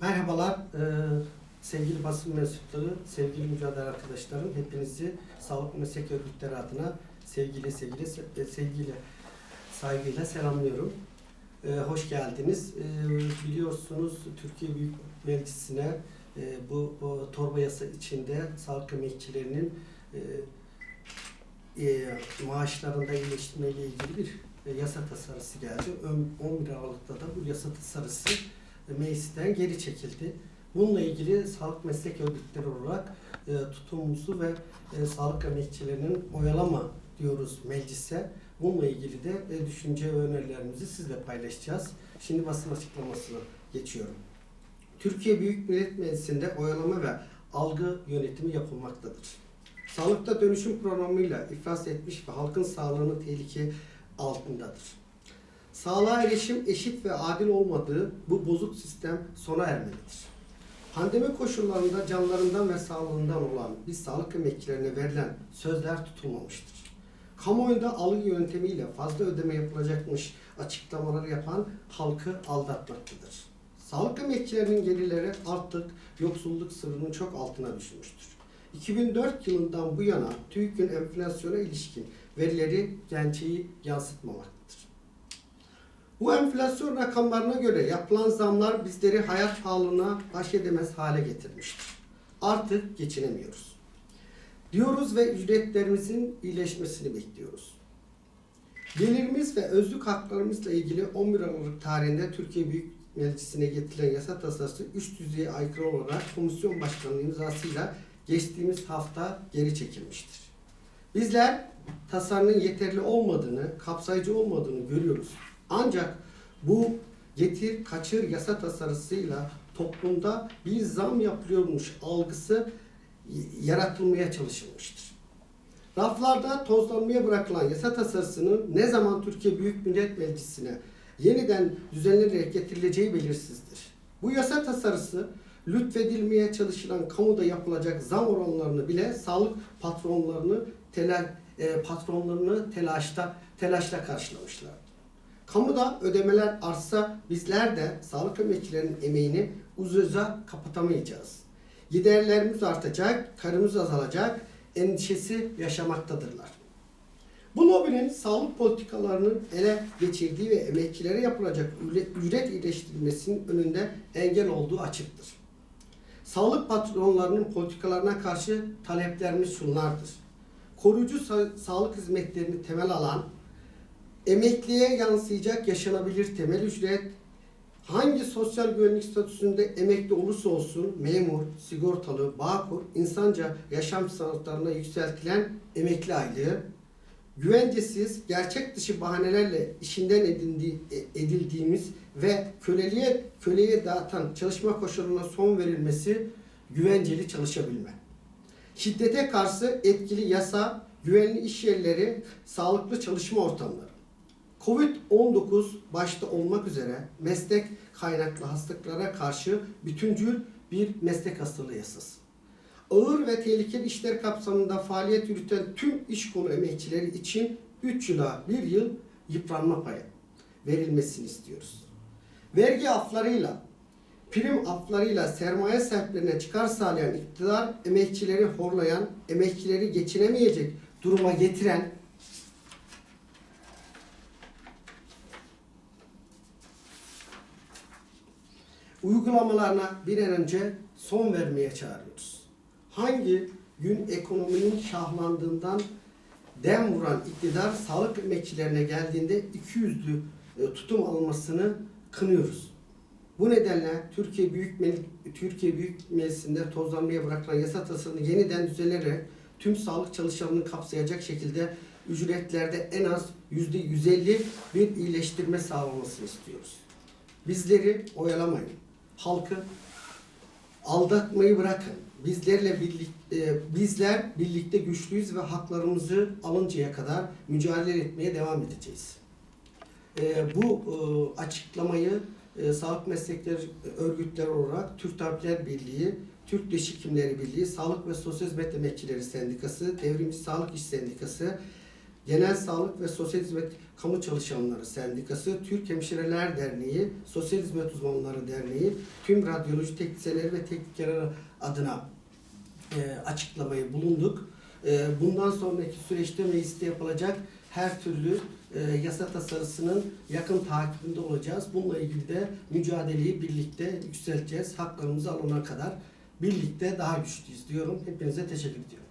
Merhabalar e, sevgili basın mensupları, sevgili mücadele arkadaşlarım. Hepinizi Sağlık Meslek Örgütleri adına sevgili sevgili se- e, sevgiyle saygıyla selamlıyorum. E, hoş geldiniz. E, biliyorsunuz Türkiye Büyük Meclisi'ne e, bu, bu torba yasa içinde sağlık emekçilerinin e, e, maaşlarında iyileştirme ile ilgili bir e, yasa tasarısı geldi. Ön- 11 Aralık'ta da bu yasa tasarısı meclisten geri çekildi. Bununla ilgili sağlık meslek örgütleri olarak e, tutumumuzu ve e, sağlık emekçilerinin oyalama diyoruz meclise. Bununla ilgili de e, düşünce ve önerilerimizi sizle paylaşacağız. Şimdi basın açıklamasına geçiyorum. Türkiye Büyük Millet Meclisi'nde oyalama ve algı yönetimi yapılmaktadır. Sağlıkta dönüşüm programıyla iflas etmiş ve halkın sağlığını tehlike altındadır. Sağlığa erişim eşit ve adil olmadığı bu bozuk sistem sona ermelidir. Pandemi koşullarında canlarından ve sağlığından olan biz sağlık emekçilerine verilen sözler tutulmamıştır. Kamuoyunda algı yöntemiyle fazla ödeme yapılacakmış açıklamaları yapan halkı aldatmaktadır. Sağlık emekçilerinin gelirleri artık yoksulluk sınırının çok altına düşmüştür. 2004 yılından bu yana TÜİK'in enflasyona ilişkin verileri gerçeği yansıtmamaktadır. Bu enflasyon rakamlarına göre yapılan zamlar bizleri hayat pahalılığına baş edemez hale getirmiştir. Artık geçinemiyoruz. Diyoruz ve ücretlerimizin iyileşmesini bekliyoruz. Gelirimiz ve özlük haklarımızla ilgili 11 Aralık tarihinde Türkiye Büyük Meclisi'ne getirilen yasa tasarısı üst düzeye aykırı olarak komisyon başkanının imzasıyla geçtiğimiz hafta geri çekilmiştir. Bizler tasarının yeterli olmadığını, kapsayıcı olmadığını görüyoruz. Ancak bu getir kaçır yasa tasarısıyla toplumda bir zam yapılıyormuş algısı yaratılmaya çalışılmıştır. Raflarda tozlanmaya bırakılan yasa tasarısının ne zaman Türkiye Büyük Millet Meclisi'ne yeniden düzenlenerek getirileceği belirsizdir. Bu yasa tasarısı lütfedilmeye çalışılan kamuda yapılacak zam oranlarını bile sağlık patronlarını tela, e, patronlarını telaşta telaşla karşılamışlar. Kamuda ödemeler artsa bizler de sağlık emekçilerinin emeğini uzuza kapatamayacağız. Giderlerimiz artacak, karımız azalacak, endişesi yaşamaktadırlar. Bu lobinin sağlık politikalarının ele geçirdiği ve emekçilere yapılacak ücret iyileştirilmesinin önünde engel olduğu açıktır. Sağlık patronlarının politikalarına karşı taleplerimiz şunlardır. Koruyucu sa- sağlık hizmetlerini temel alan, emekliye yansıyacak yaşanabilir temel ücret, hangi sosyal güvenlik statüsünde emekli olursa olsun memur, sigortalı, bağkur, insanca yaşam standartlarına yükseltilen emekli aylığı, güvencesiz, gerçek dışı bahanelerle işinden edindi, e- edildiğimiz ve köleliğe köleye dağıtan çalışma koşullarına son verilmesi güvenceli çalışabilme. Şiddete karşı etkili yasa, güvenli iş yerleri, sağlıklı çalışma ortamları. Covid-19 başta olmak üzere meslek kaynaklı hastalıklara karşı bütüncül bir meslek hastalığı yasası. Ağır ve tehlikeli işler kapsamında faaliyet yürüten tüm iş kolu emekçileri için 3 yıla 1 yıl yıpranma payı verilmesini istiyoruz. Vergi aflarıyla, prim aflarıyla sermaye sahiplerine çıkar sağlayan iktidar emekçileri horlayan, emekçileri geçinemeyecek duruma getiren uygulamalarına bir an önce son vermeye çağırıyoruz. Hangi gün ekonominin şahlandığından dem vuran iktidar sağlık emekçilerine geldiğinde iki yüzlü e, tutum almasını kınıyoruz. Bu nedenle Türkiye Büyük Meclis, Türkiye Büyük Meclisi'nde tozlanmaya bırakılan yasa tasarını yeniden düzenlenerek tüm sağlık çalışanını kapsayacak şekilde ücretlerde en az yüzde 150 bir iyileştirme sağlamasını istiyoruz. Bizleri oyalamayın. Halkı aldatmayı bırakın. Bizlerle birlikte bizler birlikte güçlüyüz ve haklarımızı alıncaya kadar mücadele etmeye devam edeceğiz. E, bu e, açıklamayı e, Sağlık Meslekleri Örgütleri olarak Türk Tabipler Birliği, Türk Diş Hekimleri Birliği, Sağlık ve Sosyal Hizmet Emekçileri Sendikası, Devrimci Sağlık İş Sendikası, Genel Sağlık ve Sosyal Hizmet Kamu Çalışanları Sendikası, Türk Hemşireler Derneği, Sosyal Hizmet Uzmanları Derneği, tüm radyoloji teknisyenleri ve teknikleri adına e, açıklamayı bulunduk. E, bundan sonraki süreçte mecliste yapılacak her türlü e, yasa tasarısının yakın takibinde olacağız. Bununla ilgili de mücadeleyi birlikte yükselteceğiz. Haklarımızı alana kadar birlikte daha güçlüyüz diyorum. Hepinize teşekkür ediyorum.